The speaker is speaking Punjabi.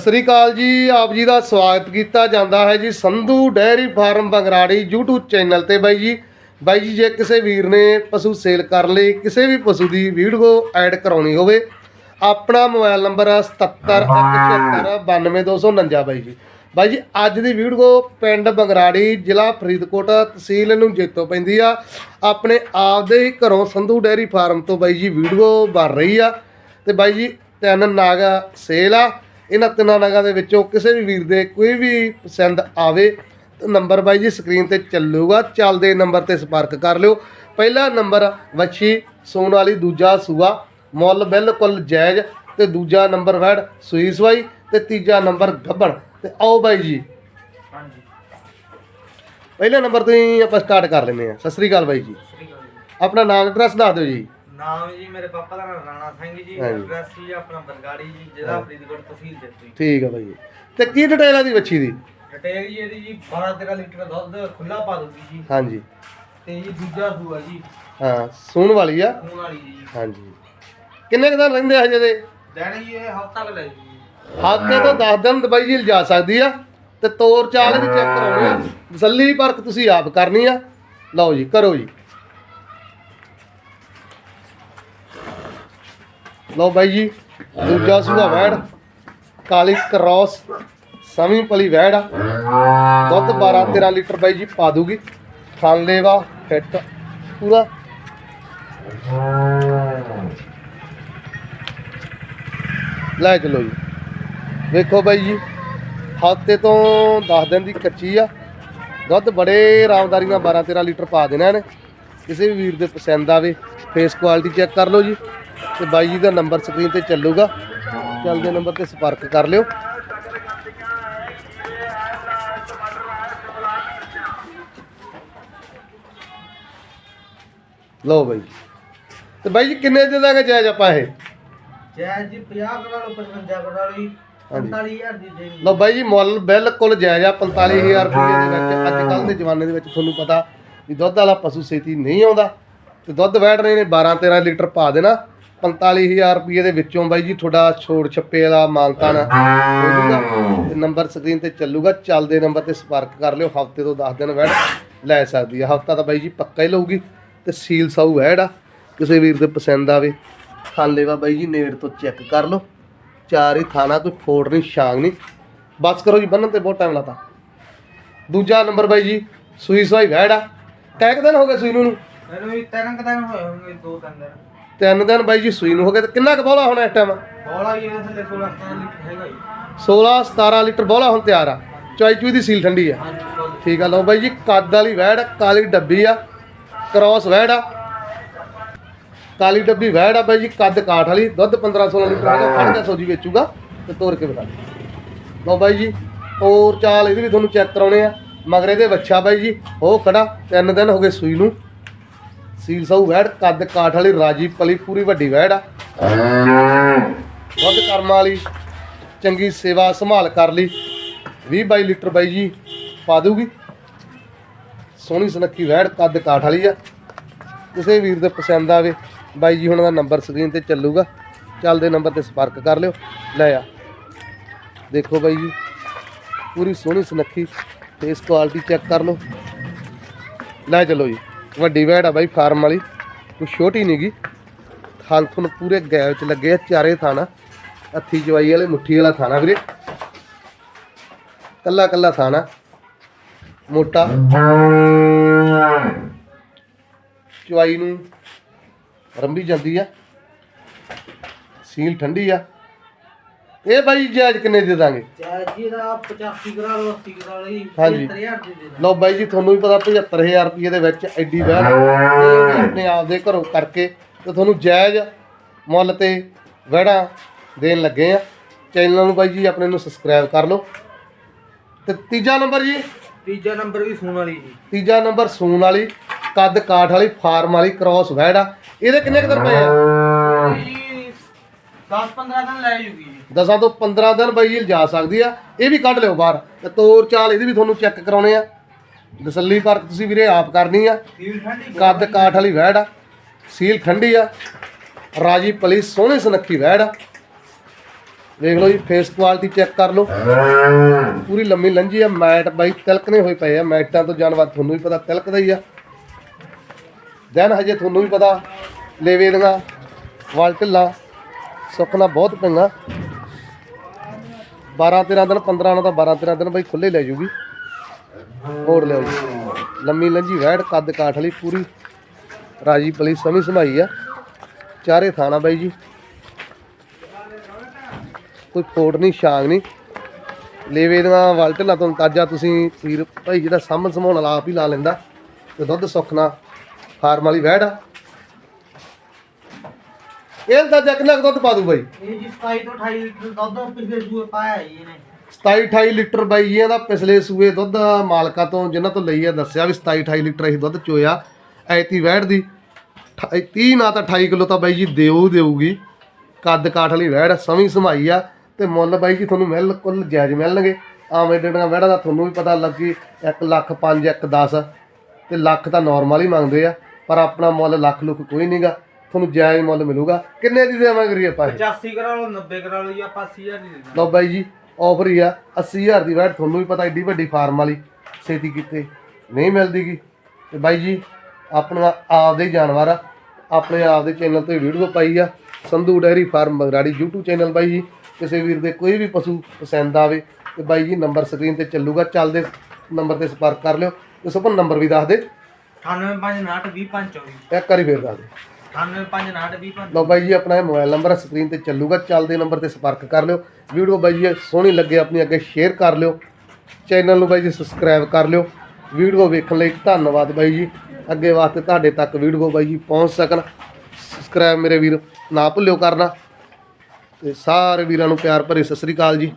ਸਤਿ ਸ੍ਰੀ ਅਕਾਲ ਜੀ, ਆਪ ਜੀ ਦਾ ਸਵਾਗਤ ਕੀਤਾ ਜਾਂਦਾ ਹੈ ਜੀ Sandhu dairy farm Bangrari YouTube channel ਤੇ ਬਾਈ ਜੀ। ਬਾਈ ਜੀ, ਜੇ ਕਿਸੇ ਵੀਰ ਨੇ ਪਸ਼ੂ ਸੇਲ ਕਰਨ ਲਈ ਕਿਸੇ ਵੀ ਪਸ਼ੂ ਦੀ ਵੀਡੀਓ ਐਡ ਕਰਾਉਣੀ ਹੋਵੇ, ਆਪਣਾ ਮੋਬਾਈਲ ਨੰਬਰ ਹੈ 7717929249 ਬਾਈ ਜੀ। ਬਾਈ ਜੀ, ਅੱਜ ਦੀ ਵੀਡੀਓ ਪਿੰਡ ਬੰਗਰਾੜੀ, ਜ਼ਿਲ੍ਹਾ ਫਰੀਦਕੋਟ ਤਹਿਸੀਲ ਨੂੰ ਜੇਤੋ ਪੈਂਦੀ ਆ। ਆਪਣੇ ਆਪ ਦੇ ਹੀ ਘਰੋਂ ਸੰਧੂ ਡੈਰੀ ਫਾਰਮ ਤੋਂ ਬਾਈ ਜੀ ਵੀਡੀਓ ਬਣ ਰਹੀ ਆ। ਤੇ ਬਾਈ ਜੀ, ਤਿੰਨ ਨਾਗ ਸੇਲ ਆ। ਇਹਨਾਂ ਤਿੰਨਾਂ ਨਾਗਾਂ ਦੇ ਵਿੱਚੋਂ ਕਿਸੇ ਵੀ ਵੀਰ ਦੇ ਕੋਈ ਵੀ ਪਸੰਦ ਆਵੇ ਤਾਂ ਨੰਬਰ ਬਾਈ ਜੀ ਸਕਰੀਨ ਤੇ ਚੱਲੂਗਾ। ਚੱਲਦੇ ਨੰਬਰ ਤੇ ਸੰਪਰਕ ਕਰ ਲਿਓ। ਪਹਿਲਾ ਨੰਬਰ ਵੱਛੀ ਸੋਨ ਵਾਲੀ ਦੂਜਾ ਸੂਆ ਮੁੱਲ ਬਿਲਕੁਲ ਜਾਇਜ਼ ਤੇ ਦੂਜਾ ਨੰਬਰ ਵੈੜ ਸੂਈ ਸਵਾਈ ਤੇ ਤੀਜਾ ਨੰਬਰ ਗੱਬਣ। ਤੇ ਆਓ ਬਾਈ ਜੀ। ਹਾਂਜੀ। ਪਹਿਲੇ ਨੰਬਰ ਤੋਂ ਹੀ ਆਪਾਂ ਸਟਾਰਟ ਕਰ ਲੈਂਦੇ ਆ ਸਤਿ ਸ੍ਰੀ ਅਕਾਲ ਬਾਈ ਜੀ। ਆਪਣਾ ਨਾਮ ਐਡਰੈਸ ਦੱਸ ਦਿਓ ਜੀ। ਨਾਮ ਜੀ ਮੇਰੇ ਪਾਪਾ ਦਾ ਨਾਮ ਰਾਣਾ ਸਿੰਘ ਜੀ ਹਾਂਜੀ। ਐਡਰੈਸ ਜੀ ਆਪਣਾ ਬਰਗਾੜੀ ਜੀ ਜ਼ਿਲ੍ਹਾ ਫਰੀਦਕੋਟ ਤਹਿਸੀਲ ਜੱਤੀ ਠੀਕ ਆ ਬਾਈ ਜੀ। ਤੇ ਕੀ ਡਿਟੇਲ ਆ ਦੀ ਬੱਚੀ ਦੀ? ਡਿਟੇਲ ਜੀ ਇਹਦੀ ਜੀ 12 13 ਲੀਟਰ ਦੁੱਧ ਖੁੱਲਾ ਪਾ ਦੂਗੀ ਜੀ ਹਾਂਜੀ। ਤੇ ਜੀ ਦੂਜਾ ਸੂਆ ਜੀ। ਹਾਂ ਸੂਣ ਵਾਲੀ ਆ? ਖੂਨ ਵਾਲੀ ਜੀ। ਹਾਂਜੀ। ਕਿੰਨੇ ਕੁ ਦਿਨ ਰਹਿੰਦੇ ਆ ਹਜੇ ਦੇ ਦੇਣੀ ਜੀ ਇਹ ਹਫਤਾ ਕੁ ਲੈ ਜੀ। ਹਫ਼ਤੇ ਤੋਂ 10 ਦਿਨ ਦਵਾਈ ਜੀ ਲਿਜਾ ਸਕਦੀ ਆ। ਤੇ ਤੋਰ ਚਾਲ ਇਹਦੀ ਚੈੱਕ ਕਰਾਉਣੀ ਆ। ਤਸੱਲੀ ਪਰਖ ਤੁਸੀਂ ਆਪ ਕਰਨੀ ਆ। ਲਓ ਜੀ ਕਰੋ ਜੀ। ਲਓ ਬਾਈ ਜੀ, ਦੂਜਾ ਸੂਆ ਵੈੜ ਕਾਲੀ ਕਰੋਸ, ਸਮੀ ਪਲੀ ਵੈੜ ਆ। ਦੁੱਧ 12 13 ਲੀਟਰ ਬਾਈ ਜੀ ਪਾ ਦੂਗੀ। ਖਾਣ ਲੇਵਾ, ਫਿੱਟ, ਪੂਰਾ। ਲੈ ਚਲੋ ਜੀ। ਵੇਖੋ ਬਾਈ ਜੀ, ਹਫ਼ਤੇ ਤੋਂ 10 ਦਿਨ ਦੀ ਕੱਚੀ ਆ। ਦੁੱਧ ਬੜੇ ਆਰਾਮਦਾਰੀ ਨਾਲ 12 13 ਲੀਟਰ ਪਾ ਦੇਣਾ ਇਹਨੇ। ਕਿਸੇ ਵੀ ਵੀਰ ਦੇ ਪਸੰਦ ਆਵੇ। ਫੇਸ ਕੁਆਲਿਟੀ ਚੈੱਕ ਕਰ ਲਓ ਜੀ ਤੇ ਬਾਈ ਜੀ ਦਾ ਨੰਬਰ ਸਕਰੀਨ ਤੇ ਚੱਲੂਗਾ। ਚੱਲਦੇ ਨੰਬਰ ਤੇ ਸੰਪਰਕ ਕਰ ਲਿਓ। ਲਓ ਬਾਈ। ਤੇ ਬਾਈ ਜੀ ਕਿੰਨੇ ਦੇ ਦਾਂਗੇ ਜਾਇਜ਼ ਆਪਾਂ ਇਹ? ਜੈ ਜੀ 50 ਕਰਾ ਲਓ 55 ਕਰਾ ਲਓ ਜੀ। 45000 ਦੀ ਦੇ ਲਓ ਬਾਈ ਜੀ ਮੁੱਲ ਬਿਲਕੁਲ ਜਾਇਜ਼ ਆ 45000 ਰੁਪਏ ਦੇ ਵਿੱਚ। ਅੱਜ ਕੱਲ ਦੇ ਜ਼ਮਾਨੇ ਦੇ ਵਿੱਚ ਤੁਹਾਨੂੰ ਪਤਾ ਵੀ ਦੁੱਧ ਵਾਲਾ ਪਸ਼ੂ ਛੇਤੀ ਨਹੀਂ ਆਉਂਦਾ। ਤੇ ਦੁੱਧ ਵੈੜ ਰਹੇ ਨੇ 12 13 ਲੀਟਰ ਪਾ ਦੇਣਾ। 45000 ਰੁਪਏ ਦੇ ਵਿੱਚੋਂ ਬਾਈ ਜੀ ਤੁਹਾਡਾ ਛੋੜ ਛੱਪੇ ਵਾਲਾ ਮਾਨਤਾਨ ਹੋ ਨੰਬਰ ਸਕਰੀਨ ਤੇ ਚੱਲੂਗਾ। ਚੱਲਦੇ ਨੰਬਰ ਤੇ ਸੰਪਰਕ ਕਰ ਲਿਓ, ਹਫ਼ਤੇ ਤੋਂ 10 ਦਿਨ ਵੈੜ ਲੈ ਸਕਦੀ ਆ। ਹਫਤਾ ਤਾਂ ਬਾਈ ਜੀ ਪੱਕਾ ਹੀ ਲਊਗੀ ਤੇ ਸੀਲ ਸਾਊ ਵੈੜ ਆ ਕਿਸੇ ਵੀਰ ਦੇ ਪਸੰਦ ਆਵੇ। ਖਾਲੇਵਾ ਬਾਈ ਜੀ ਨੇੜ ਤੋਂ ਚੈੱਕ ਕਰ ਲਓ। ਚਾਰ ਹੀ ਥਾਣਾ, ਕੋਈ ਫੋੜ ਨਹੀਂ, ਛਾਂਗ ਨਹੀਂ। ਬਸ ਕਰੋ ਜੀ, ਬੰਨਣ ਤੇ ਬਹੁਤ ਟਾਈਮ ਲਾਤਾ। ਦੂਜਾ ਨੰਬਰ ਬਾਈ ਜੀ, ਸੂਈ ਸਵਾਈ ਵੈੜ ਆ ਕਹਿ ਕੁ ਦਿਨ ਹੋ ਗਏ ਸੂਈ ਨੂੰ? ਵੀ ਤਿੰਨ ਕੁ ਦਿਨ ਹੋਏ ਹੋਣਗੇ ਦੋ ਤਿੰਨ ਦਿਨ। ਤਿੰਨ ਦਿਨ ਬਾਈ ਜੀ ਸੂਈ ਨੂੰ ਹੋ ਗਏ ਤੇ ਕਿੰਨਾ ਕੁ ਬੋਲਾ ਹੋਣਾ ਇਸ ਟਾਈਮ ਬੋਲਾ ਜੀ ਇਹਦੇ ਥੱਲੇ 16 17 ਲੀਟਰ ਹੈਗਾ ਜੀ। 16 17 ਲੀਟਰ ਬੋਲਾ ਹੁਣ ਤਿਆਰ ਆ। ਚੁਆਈ ਚੂਈ ਦੀ ਸੀਲ ਠੰਡੀ ਆ। ਠੀਕ ਆ ਲਓ ਬਾਈ ਜੀ ਕੱਦ ਵਾਲੀ ਵੈੜ ਕਾਲੀ ਡੱਬੀ ਆ। ਕ੍ਰਾਸ ਵੈੜ ਆ। ਕਾਲੀ ਡੱਬੀ ਵੈੜ ਆ ਬਾਈ ਜੀ ਕੱਦ ਕਾਠ ਵਾਲੀ। ਦੁੱਧ 15 16 ਲੀਟਰ ਹੈਗਾ ਫੜ ਕੇ ਸੌਜੀ ਵੇਚੂਗਾ ਤੇ ਤੋਰ ਕੇ ਬਤਾ ਲਓ ਬਾਈ ਜੀ ਹੋਰ ਚਾਲ ਇਹਦੀ ਵੀ ਤੁਹਾਨੂੰ ਚੈੱਕ ਕਰਾਉਣੇ ਆ। ਮਗਰ ਇਹਦੇ ਬੱਚਾ ਬਾਈ ਜੀ ਉਹ ਖੜਾ ਤਿੰਨ ਦਿਨ ਹੋ ਗਏ ਸੂਈ ਨੂੰ। ਸੀਲ ਸਾਊ ਵੈੜ, ਕੱਦ ਕਾਠ ਵਾਲੀ ਰਾਜੀ ਪਲੀ ਪੂਰੀ ਵੱਡੀ ਵੈੜ ਆ। ਦੁੱਧ ਕਰਮ ਵਾਲੀ, ਚੰਗੀ ਸੇਵਾ ਸੰਭਾਲ ਕਰ ਲਈ। 20 22 ਲੀਟਰ ਬਾਈ ਜੀ ਪਾ ਦੂਗੀ ਸੋਹਣੀ ਸੁਨੱਖੀ ਵੈੜ, ਕੱਦ ਕਾਠ ਵਾਲੀ ਆ। ਕਿਸੇ ਵੀਰ ਦੇ ਪਸੰਦ ਆਵੇ, ਬਾਈ ਜੀ ਹੁਣ ਦਾ ਨੰਬਰ ਸਕਰੀਨ ਤੇ ਚੱਲੂਗਾ। ਚੱਲਦੇ ਨੰਬਰ ਤੇ ਸੰਪਰਕ ਕਰ ਲਿਓ। ਲੈ ਆ। ਦੇਖੋ ਬਾਈ ਜੀ, ਪੂਰੀ ਸੋਹਣੀ ਸੁਨੱਖੀ ਫੇਸ ਕੁਆਲਿਟੀ ਚੈੱਕ ਕਰ ਲਓ। ਲੈ ਚਲੋ ਜੀ। ਵੱਡੀ ਵੈੜ ਆ ਬਾਈ, ਫਾਰਮ ਵਾਲੀ। ਕੋਈ ਛੋਟੀ ਨਹੀਂਗੀ ਥਾਲ ਥੁਨ ਪੂਰੇ ਗੈਪ ਚ ਲੱਗੇ ਆ, ਚਾਰੇ ਥਾਣਾ ਹੱਥੀ ਜਵਾਈ ਵਾਲੇ, ਮੁੱਠੀ ਵਾਲਾ ਥਾਣਾ ਵੀਰੇ। ਕੱਲਾ ਕੱਲਾ ਥਾਣਾ ਮੋਟਾ। ਚਵਾਈ ਨੂੰ ਰੰਬੀ ਜਾਂਦੀ ਆ। ਸੀਲ ਠੰਡੀ ਆ। ਇਹ ਬਾਈ ਜਾਇਜ਼ ਕਿੰਨੇ ਦੇ ਦਾਂਗੇ? ਜੈ ਜੀ ਦਾ 85 ਕਰਾ ਲਓ 80 ਕਰਾ ਲਓ ਜੀ ਹਾਂਜੀ। 75000 ਦੇ ਦੇ ਲਓ ਬਾਈ ਜੀ ਤੁਹਾਨੂੰ ਵੀ ਪਤਾ 75000 ਰੁਪਏ ਦੇ ਵਿੱਚ ਐਡੀ ਵੈਨ ਆਪਣੇ ਆਪ ਦੇ ਘਰੋਂ ਕਰਕੇ ਤੇ ਤੁਹਾਨੂੰ ਜਾਇਜ਼ ਮੁੱਲ ਤੇ ਵਹਿੜਾ ਦੇਣ ਲੱਗੇ ਆ। ਚੈਨਲ ਨੂੰ ਬਾਈ ਜੀ ਆਪਣੇ ਨੂੰ ਸਬਸਕ੍ਰਾਈਬ ਕਰ ਲਓ। ਤੇ ਤੀਜਾ ਨੰਬਰ ਜੀ? ਤੀਜਾ ਨੰਬਰ ਵੀ ਫੋਨ ਵਾਲੀ ਜੀ। ਤੀਜਾ ਨੰਬਰ ਸੂਣ ਵਾਲੀ ਕੱਦ ਕਾਠ ਵਾਲੀ ਫਾਰਮ ਵਾਲੀ ਕ੍ਰਾਸ ਵੈੜ ਆ ਇਹਦੇ ਕਿੰਨੇ ਕੁ ਦਿਨ ਪਏ ਆ? ਜੀ 10 15 ਦਿਨ ਲੈ ਜੂਗੀ ਜੀ। ਦਸਾਂ ਤੋਂ 15 ਦਿਨ ਬਾਈ ਜੀ ਜਾ ਸਕਦੀ ਆ ਇਹ ਵੀ ਕੱਢ ਲਿਓ ਬਾਹਰ। ਤੇ ਤੋਰ ਚਾਲ ਇਹਦੀ ਵੀ ਤੁਹਾਨੂੰ ਚੈੱਕ ਕਰਾਉਣੇ ਆ। ਤਸੱਲੀ ਪਰ ਤੁਸੀਂ ਵੀਰੇ ਆਪ ਕਰਨੀ ਆ। ਕੱਦ ਕਾਠ ਵਾਲੀ ਵੈੜ ਆ। ਸੀਲ ਠੰਡੀ ਆ। ਰਾਜੀ ਪਲੀ ਸੋਹਣੀ ਸੁਨੱਖੀ ਵੈੜ ਆ। ਵੇਖ ਲਓ ਜੀ ਫੇਸ ਕੁਆਲਿਟੀ ਚੈੱਕ ਕਰ ਲਓ। ਪੂਰੀ ਲੰਮੀ ਲੰਜੀ ਆ। ਮੈਟ ਬਾਈ ਤਿਲਕਨੇ ਹੋਏ ਪਏ ਆ। ਮੈਟਾਂ ਤੋਂ ਜਾਨਵਰ ਤੁਹਾਨੂੰ ਵੀ ਪਤਾ ਤਿਲਕਦਾ ਹੀ ਆ। ਦੈਨ ਹਜੇ ਤੁਹਾਨੂੰ ਵੀ ਪਤਾ ਲੇਵੇ ਦੀਆਂ ਵਾਲ ਢਿੱਲਾ ਸੁੱਕਣਾ ਬਹੁਤ ਪਈਆਂ। 12 13 ਦਿਨ 15 ਨਾਲ ਤਾਂ 12 13 ਦਿਨ ਬਾਈ ਖੁੱਲੇ ਲੈ ਜੂਗੀ। ਹੋਰ ਲਿਓ ਜੀ। ਲੰਮੀ ਲੰਜੀ ਵੈੜ ਕੱਦ ਕਾਠ ਵਾਲੀ ਪੂਰੀ। ਰਾਜੀ ਪਲੀ ਸਮੀ ਸਮਾਈ ਆ। ਚਾਰੇ ਥਾਣਾ ਬਾਈ ਜੀ। ਕੋਈ ਫੋੜ ਨਹੀਂ, ਛਾਂਗ ਨਹੀਂ। ਲੇਵੇ ਦਾ ਵਾਲਟ ਢਿੱਲਾ ਤੋਂ ਤਾਜਾ ਤੁਸੀਂ ਵੀਰ ਭਾਈ ਜਿਹੜਾ ਸਾਂਭਣ ਸਮਾਉਣ ਵਾਲਾ ਆਪ ਹੀ ਲਾ ਲੈਂਦਾ। ਤੇ ਦੁੱਧ ਸੁੱਖਣਾ, ਫਾਰਮ ਵਾਲੀ ਵੈੜ ਆ। ਇਹ ਤਾਂ ਕਿੰਨਾ ਕੁ ਦੁੱਧ ਪਾ ਦੂ ਬਾਈ। ਇਹ ਜੀ 27 ਤੋਂ 28 ਲੀਟਰ ਦੁੱਧ ਪਿਛਲੇ ਸੂਏ ਪਾਇਆ ਜੀ ਇਹਨੇ। 27 28 ਲੀਟਰ ਬਾਈ ਇਹਦਾ ਪਿਛਲੇ ਸੂਏ ਦੁੱਧ ਮਾਲਕਾਂ ਤੋਂ ਜਿਨ੍ਹਾਂ ਤੋਂ ਲਈ ਆ ਦੱਸਿਆ ਵੀ 27 28 ਲੀਟਰ ਅਸੀਂ ਦੁੱਧ ਚੋਇਆ ਐਤੀ ਵੈੜ ਦੀ। 30 ਨਾ ਤਾਂ 28 ਕਿਲੋ ਤਾਂ ਬਾਈ ਜੀ ਦੇਊ ਦੇਊਗੀ। ਕੱਦ ਕਾਠ ਵਾਲੀ ਵੈੜ ਸਮੀ ਸਮਾਈ ਆ ਤੇ ਮੁੱਲ ਬਾਈ ਜੀ ਤੁਹਾਨੂੰ ਬਿਲਕੁਲ ਜਾਇਜ਼ ਮਿਲਣਗੇ। ਆਮ ਏਡੀਆਂ ਵੈੜਾਂ ਦਾ ਤੁਹਾਨੂੰ ਵੀ ਪਤਾ ਲੱਗੀ 1 ਲੱਖ 5 1 10 ਤੇ ਲੱਖ ਤਾਂ ਨਾਰਮਲ ਹੀ ਮੰਗਦੇ ਆ ਪਰ ਆਪਣਾ ਮੁੱਲ ਲੱਖ ਲੁੱਖ ਕੋਈ ਨਹੀਂਗਾ ਤੁਹਾਨੂੰ ਜਾਇਜ਼ ਮੁੱਲ ਮਿਲੂਗਾ। ਕਿੰਨੇ ਦੀ ਦੇਵਾਂਗੇ ਰੀ ਆਪਾਂ ਇਹ? 85 ਕਰਾ ਲਓ 90 ਕਰਾ ਲਓ ਜੀ ਆਪਾਂ 80000 ਦੀ ਦੇ ਲਓ ਬਾਈ ਜੀ ਆਫਰ ਹੀ ਆ। 80000 ਦੀ ਵੈਟ ਤੁਹਾਨੂੰ ਵੀ ਪਤਾ ਏਡੀ ਵੱਡੀ ਫਾਰਮ ਵਾਲੀ ਛੇਤੀ ਕਿਤੇ ਨਹੀਂ ਮਿਲਦੀਗੀ। ਤੇ ਬਾਈ ਜੀ ਆਪਣਾ ਆਪਦੇ ਹੀ ਜਾਨਵਰ ਆ। ਆਪਣੇ ਆਪਦੇ ਚੈਨਲ ਤੇ ਵੀਡੀਓ ਪਾਈ ਆ। Sandhu dairy farm Bagrari YouTube channel ਬਾਈ ਜੀ। ਕਿਸੇ ਵੀਰ ਦੇ ਕੋਈ ਵੀ ਪਸ਼ੂ ਪਸੰਦ ਆਵੇ ਤੇ ਬਾਈ ਜੀ ਨੰਬਰ ਸਕਰੀਨ ਤੇ ਚੱਲੂਗਾ। ਚੱਲਦੇ ਨੰਬਰ ਤੇ ਸੰਪਰਕ ਕਰ ਲਿਓ। ਤੇ ਸੁਪਨ ਨੰਬਰ ਵੀ ਦੱਸ ਦੇ। 9859 ਇੱਕ ਵਾਰੀ ਫੇਰ ਦੱਸ ਦੇ। 9859 ਲਓ ਬਾਈ ਜੀ, ਆਪਣਾ ਇਹ ਮੋਬਾਈਲ ਨੰਬਰ ਸਕਰੀਨ ਤੇ ਚੱਲੂਗਾ, ਚੱਲਦੇ ਨੰਬਰ ਤੇ ਸੰਪਰਕ ਕਰ ਲਿਓ। ਵੀਡੀਓ ਬਾਈ ਜੀ, ਸੋਹਣੀ ਲੱਗੇ, ਆਪਣੀ ਅੱਗੇ ਸ਼ੇਅਰ ਕਰ ਲਿਓ। ਚੈਨਲ ਨੂੰ ਬਾਈ ਜੀ ਸਬਸਕ੍ਰਾਈਬ ਕਰ ਲਿਓ। ਵੀਡੀਓ ਵੇਖਣ ਲਈ ਧੰਨਵਾਦ ਬਾਈ ਜੀ। ਅੱਗੇ ਵਾਸਤੇ ਤੁਹਾਡੇ ਤੱਕ ਵੀਡੀਓ ਬਾਈ ਜੀ ਪਹੁੰਚ ਸਕਣ। ਸਬਸਕ੍ਰਾਈਬ ਮੇਰੇ ਵੀਰ, ਨਾ ਭੁੱਲਿਓ ਕਰਨਾ। ਤੇ ਸਾਰੇ ਵੀਰਾਂ ਨੂੰ ਪਿਆਰ ਭਰੀ ਸਤਿ ਸ੍ਰੀ ਅਕਾਲ ਜੀ।